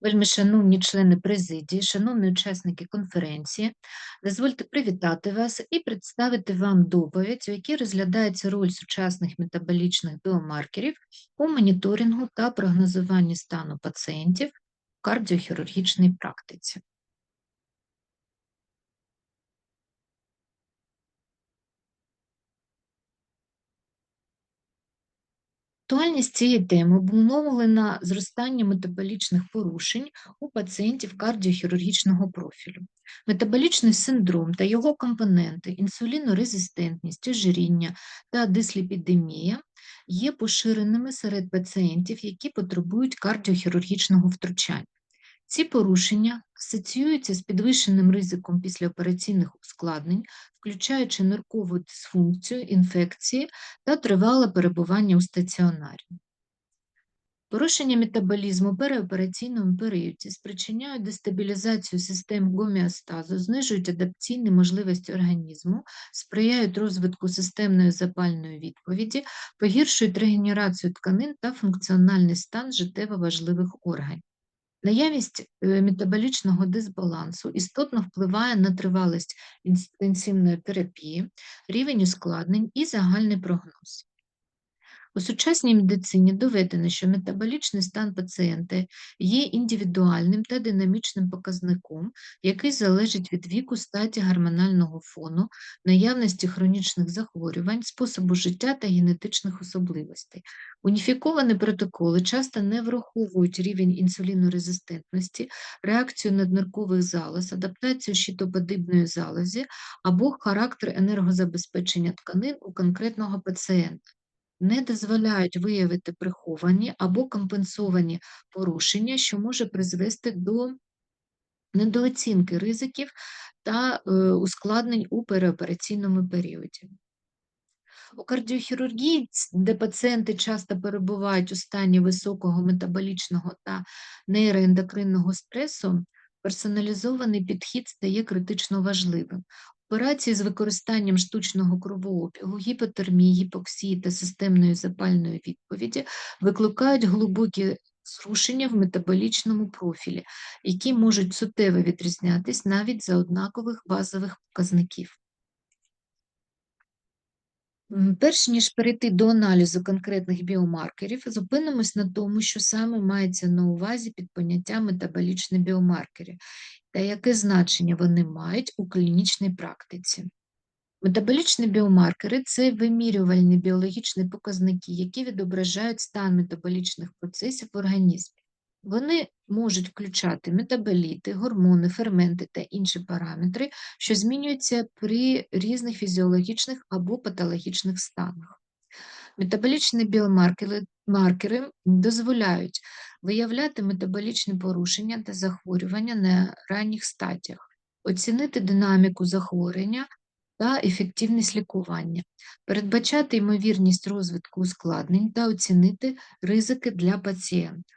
Вельми шановні члени президії, шановні учасники конференції, дозвольте привітати вас і представити вам доповідь, у якій розглядається роль сучасних метаболічних біомаркерів у моніторингу та прогнозуванні стану пацієнтів в кардіохірургічній практиці. Актуальність цієї теми обумовлена зростанням метаболічних порушень у пацієнтів кардіохірургічного профілю. Метаболічний синдром та його компоненти, інсулінорезистентність, ожиріння та дисліпідемія є поширеними серед пацієнтів, які потребують кардіохірургічного втручання. Ці порушення асоціюються з підвищеним ризиком післяопераційних ускладнень, включаючи ниркову дисфункцію, інфекції та тривале перебування у стаціонарі. Порушення метаболізму в переопераційному періоді спричиняють дестабілізацію систем гомеостазу, знижують адаптаційні можливості організму, сприяють розвитку системної запальної відповіді, погіршують регенерацію тканин та функціональний стан життєво важливих органів. Наявність е, метаболічного дисбалансу істотно впливає на тривалість інтенсивної терапії, рівень ускладнень і загальний прогноз. У сучасній медицині доведено, що метаболічний стан пацієнта є індивідуальним та динамічним показником, який залежить від віку статі гормонального фону, наявності хронічних захворювань, способу життя та генетичних особливостей. Уніфіковані протоколи часто не враховують рівень інсулінорезистентності, реакцію надниркових залоз, адаптацію щитоподібної залозі або характер енергозабезпечення тканин у конкретного пацієнта не дозволяють виявити приховані або компенсовані порушення, що може призвести до недооцінки ризиків та е, ускладнень у переопераційному періоді. У кардіохірургії, де пацієнти часто перебувають у стані високого метаболічного та нейроендокринного стресу, персоналізований підхід стає критично важливим. Операції з використанням штучного кровообігу, гіпотермії, гіпоксії та системної запальної відповіді викликають глибокі зрушення в метаболічному профілі, які можуть суттєво відрізнятись навіть за однакових базових показників. Перш ніж перейти до аналізу конкретних біомаркерів, зупинимось на тому, що саме мається на увазі під поняттям метаболічні біомаркери та яке значення вони мають у клінічній практиці. Метаболічні біомаркери це вимірювальні біологічні показники, які відображають стан метаболічних процесів в організмі. Вони можуть включати метаболіти, гормони, ферменти та інші параметри, що змінюються при різних фізіологічних або патологічних станах. Метаболічні біомаркери дозволяють виявляти метаболічні порушення та захворювання на ранніх стадіях, оцінити динаміку захворювання та ефективність лікування, передбачати ймовірність розвитку ускладнень та оцінити ризики для пацієнта.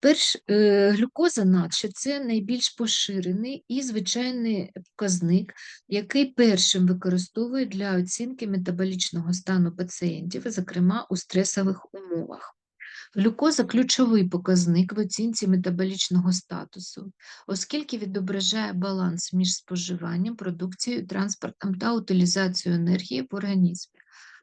Перш е, глюкоза надщо це найбільш поширений і звичайний показник, який першим використовують для оцінки метаболічного стану пацієнтів, зокрема у стресових умовах. Глюкоза ключовий показник в оцінці метаболічного статусу, оскільки відображає баланс між споживанням, продукцією, транспортом та утилізацією енергії в організмі.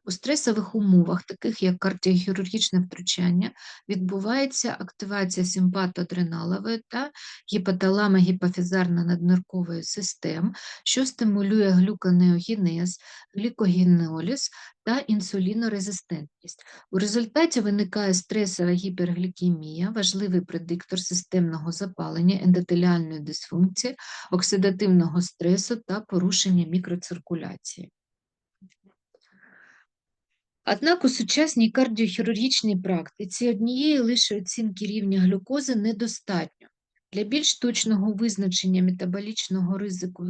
У стресових умовах, таких як кардіохірургічне втручання, відбувається активація симпатоадреналової та гіпоталамо-гіпофізарно-надниркової систем, що стимулює глюконеогенез, глікогеноліз та інсулінорезистентність. У результаті виникає стресова гіперглікемія, важливий предиктор системного запалення, ендотеліальної дисфункції, оксидативного стресу та порушення мікроциркуляції. Однак у сучасній кардіохірургічній практиці однієї лише оцінки рівня глюкози недостатньо. Для більш точного визначення метаболічного ризику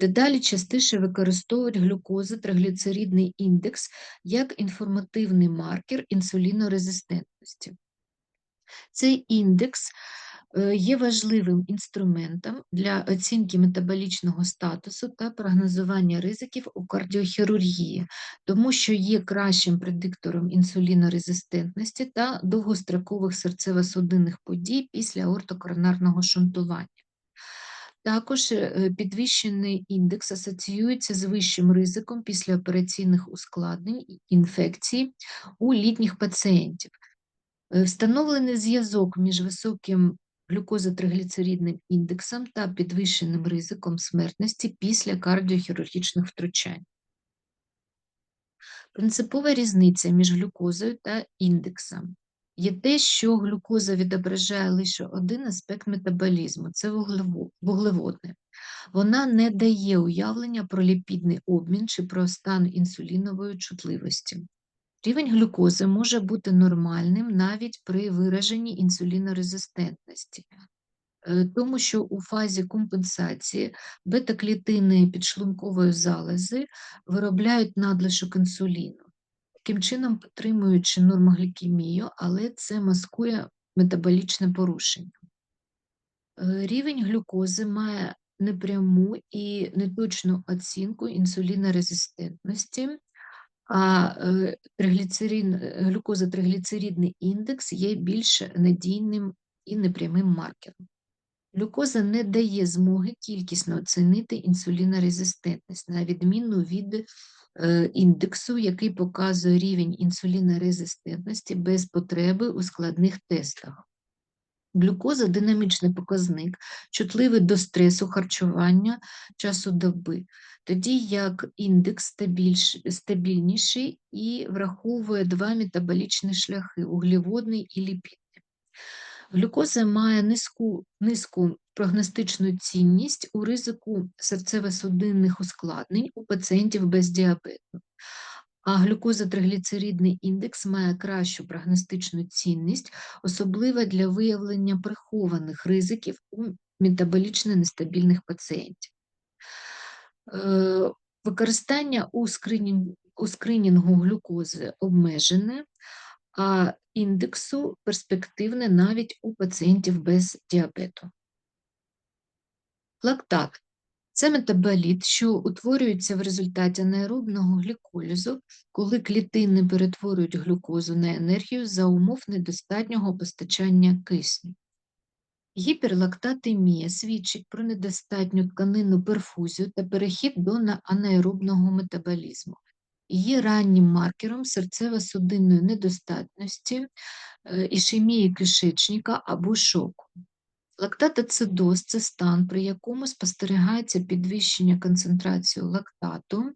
дедалі частіше використовують глюкозу тригліцеридний індекс як інформативний маркер інсулінорезистентності. Цей індекс є важливим інструментом для оцінки метаболічного статусу та прогнозування ризиків у кардіохірургії, тому що є кращим предиктором інсулінорезистентності та довгострокових серцево-судинних подій після ортокоронарного шунтування. Також е, підвищений індекс асоціюється з вищим ризиком післяопераційних ускладнень інфекцій у літніх пацієнтів. Е, Встановлений зв'язок між високим глюкозотригліцеридним індексом та підвищеним ризиком смертності після кардіохірургічних втручань. Принципова різниця між глюкозою та індексом є те, що глюкоза відображає лише один аспект метаболізму це вуглево- вуглеводне. Вона не дає уявлення про ліпідний обмін чи про стан інсулінової чутливості. Рівень глюкози може бути нормальним навіть при вираженні інсулінорезистентності, е, тому що у фазі компенсації бета-клітини підшлункової залози виробляють надлишок інсуліну, таким чином підтримуючи нормоглікемію, але це маскує метаболічне порушення. Е, Рівень глюкози має непряму і неточну оцінку інсулінорезистентності, а е, тригліцерин, е, глюкозотригліцеридний індекс є більш надійним і непрямим маркером. Глюкоза не дає змоги кількісно оцінити інсулінорезистентність, на відміну від е, індексу, який показує рівень інсулінорезистентності без потреби у складних тестах. Глюкоза динамічний показник, чутливий до стресу харчування часу доби, тоді як індекс стабільш, стабільніший і враховує два метаболічні шляхи углеводний і ліпідний. Глюкоза має низьку, низьку прогностичну цінність у ризику серцево-судинних ускладнень у пацієнтів без діабету. А глюкозотригліцеридний індекс має кращу прогностичну цінність, особливо для виявлення прихованих ризиків у метаболічно нестабільних пацієнтів. Використання у скринінгу, у скринінгу глюкози обмежене, а індексу перспективне навіть у пацієнтів без діабету. Лактат це метаболіт, що утворюється в результаті анаеробного гліколізу, коли клітини перетворюють глюкозу на енергію за умов недостатнього постачання кисню. Гіперлактатемія свідчить про недостатню тканинну перфузію та перехід до анаеробного метаболізму. Є раннім маркером серцево-судинної недостатності, е, ішемії кишечника або шоку. Лактатоцидоз – це стан, при якому спостерігається підвищення концентрації лактату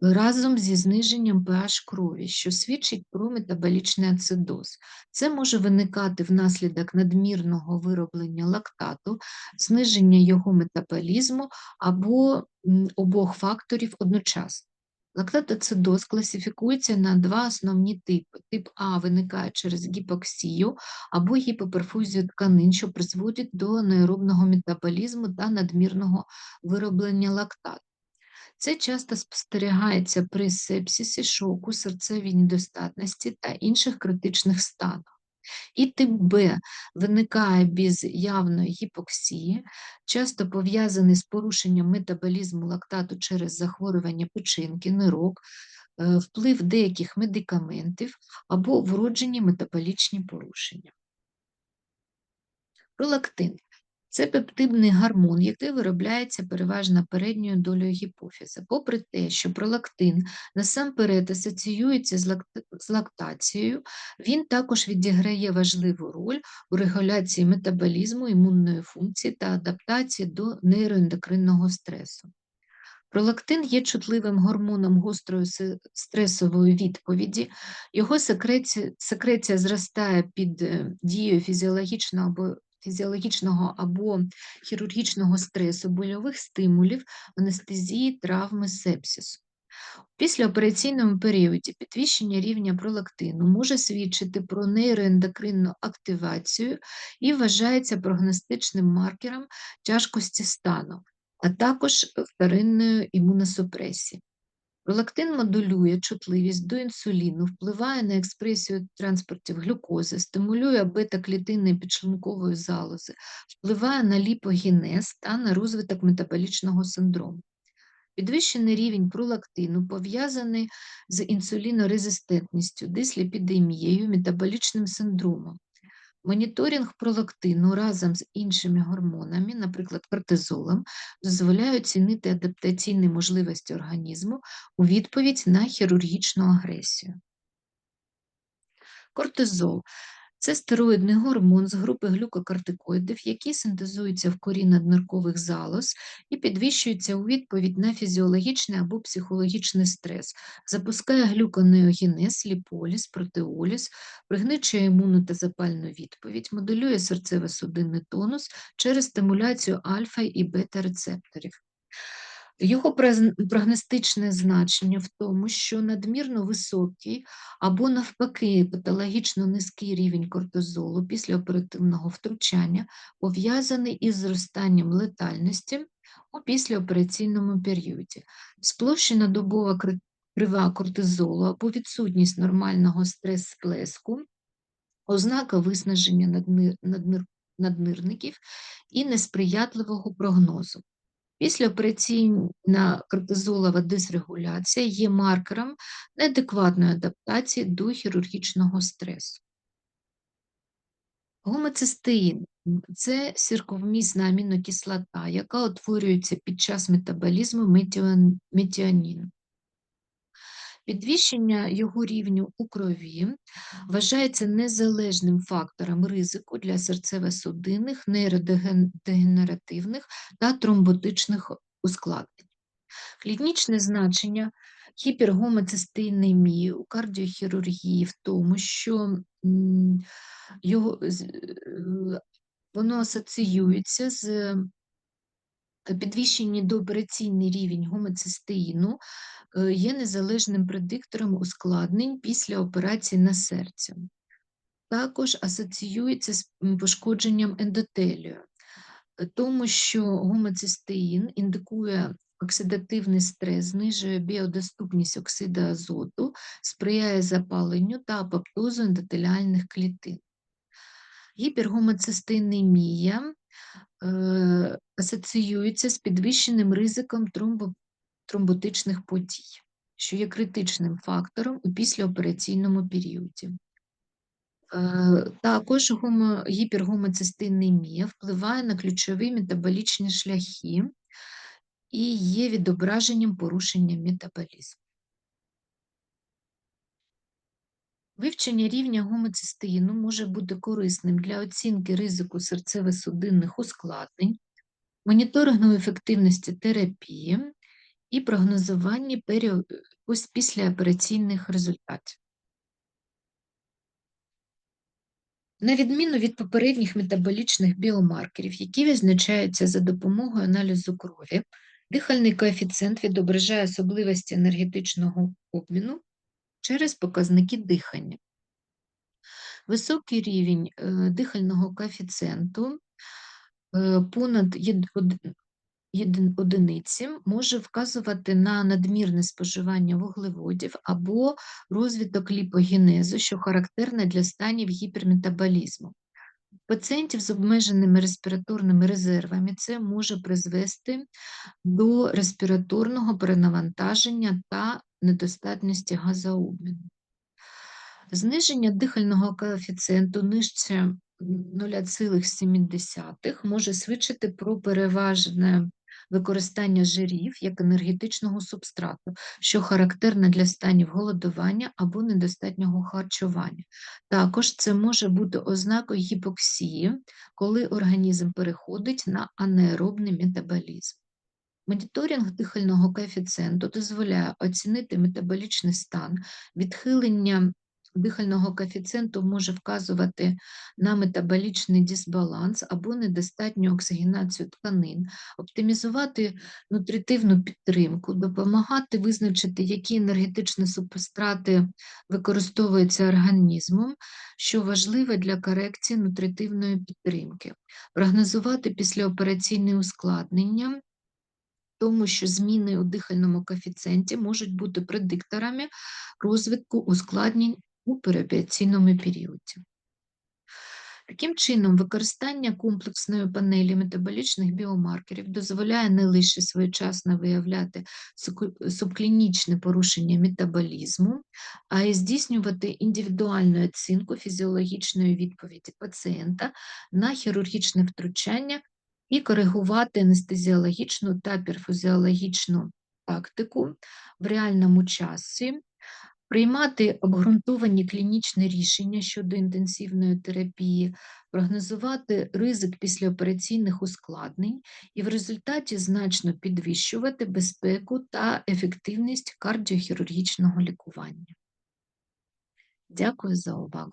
разом зі зниженням pH крові, що свідчить про метаболічний ацидоз. Це може виникати внаслідок надмірного вироблення лактату, зниження його метаболізму або обох факторів одночасно. Лактатоцидоз класифікується на два основні типи. Тип А виникає через гіпоксію або гіпоперфузію тканин, що призводить до анаеробного метаболізму та надмірного вироблення лактату. Це часто спостерігається при сепсисі, шоку, серцевій недостатності та інших критичних станах. І тип Б виникає без явної гіпоксії, часто пов'язаний з порушенням метаболізму лактату через захворювання печінки, нирок, е, вплив деяких медикаментів або вроджені метаболічні порушення. Пролактин це пептидний гормон, який виробляється переважно передньою долею гіпофіза. Попри те, що пролактин насамперед асоціюється з, лакт... з лактацією, він також відіграє важливу роль у регуляції метаболізму, імунної функції та адаптації до нейроендокринного стресу. Пролактин є чутливим гормоном гострої стресової відповіді. Його секреція, секреція зростає під е, дією фізіологічного або фізіологічного або хірургічного стресу, больових стимулів, анестезії, травми, сепсису. У післяопераційному періоді підвищення рівня пролактину може свідчити про нейроендокринну активацію і вважається прогностичним маркером тяжкості стану, а також вторинної імуносупресії. Пролактин модулює чутливість до інсуліну, впливає на експресію транспортів глюкози, стимулює бета-клітини підшлункової залози, впливає на ліпогенез та на розвиток метаболічного синдрому. Підвищений рівень пролактину пов'язаний з інсулінорезистентністю, дисліпідемією, метаболічним синдромом. Моніторинг пролактину разом з іншими гормонами, наприклад, кортизолом, дозволяє оцінити адаптаційні можливості організму у відповідь на хірургічну агресію. Кортизол це стероїдний гормон з групи глюкокортикоїдів, який синтезується в корі надниркових залоз і підвищується у відповідь на фізіологічний або психологічний стрес, запускає глюконеогенез, ліполіз, протеоліз, пригничує імунну та запальну відповідь, моделює серцево-судинний тонус через стимуляцію альфа і бета-рецепторів. Його прогностичне значення в тому, що надмірно високий або навпаки патологічно низький рівень кортизолу після оперативного втручання пов'язаний із зростанням летальності у післяопераційному періоді. Сплощена добова крива кортизолу або відсутність нормального стрес-сплеску, ознака виснаження надмир, надмир, наднирників і несприятливого прогнозу. Післяопераційна кортизолова дисрегуляція є маркером неадекватної адаптації до хірургічного стресу. Гомоцистеїн це сірковмісна амінокислота, яка утворюється під час метаболізму метіоніну. Підвищення його рівню у крові вважається незалежним фактором ризику для серцево-судинних, нейродегенеративних та тромботичних ускладнень. Клінічне значення гіпергомоцистeinемії у кардіохірургії в тому, що його, воно асоціюється з підвищенням доопераційний рівень гомоцистеїну Е, є незалежним предиктором ускладнень після операції на серці. Також асоціюється з пошкодженням ендотелію, е, тому що гомоцистеїн індикує оксидативний стрес, знижує біодоступність оксиду азоту, сприяє запаленню та апоптозу ендотеліальних клітин. Гіпергомоцистeinемія е, асоціюється з підвищеним ризиком тромбо тромботичних подій, що є критичним фактором у післяопераційному періоді. Е, також гіпергомоцистeinемія впливає на ключові метаболічні шляхи і є відображенням порушення метаболізму. Вивчення рівня гомоцистеїну може бути корисним для оцінки ризику серцево-судинних ускладнень, моніторингу ефективності терапії і прогнозуванні післяопераційних результатів. На відміну від попередніх метаболічних біомаркерів, які визначаються за допомогою аналізу крові, дихальний коефіцієнт відображає особливості енергетичного обміну через показники дихання. Високий рівень е, дихального коефіцієнту е, понад одиниці може вказувати на надмірне споживання вуглеводів або розвиток ліпогенезу, що характерне для станів гіперметаболізму. Пацієнтів з обмеженими респіраторними резервами це може призвести до респіраторного перенавантаження та недостатності газообміну. Зниження дихального коефіцієнту нижче 0,7 може свідчити про переважне використання жирів як енергетичного субстрату, що характерне для станів голодування або недостатнього харчування. Також це може бути ознакою гіпоксії, коли організм переходить на анаеробний метаболізм. Моніторинг дихального коефіцієнту дозволяє оцінити метаболічний стан, відхилення дихального коефіцієнту може вказувати на метаболічний дисбаланс або недостатню оксигенацію тканин, оптимізувати нутритивну підтримку, допомагати визначити, які енергетичні субстрати використовуються організмом, що важливе для корекції нутритивної підтримки, прогнозувати післяопераційне ускладнення. Тому що зміни у дихальному коефіцієнті можуть бути предикторами розвитку ускладнень у переопераційному періоді. Таким чином, використання комплексної панелі метаболічних біомаркерів дозволяє не лише своєчасно виявляти субклінічне порушення метаболізму, а й здійснювати індивідуальну оцінку фізіологічної відповіді пацієнта на хірургічне втручання і коригувати анестезіологічну та перфузіологічну тактику в реальному часі, приймати обґрунтовані клінічні рішення щодо інтенсивної терапії, прогнозувати ризик післяопераційних ускладнень і в результаті значно підвищувати безпеку та ефективність кардіохірургічного лікування. Дякую за увагу.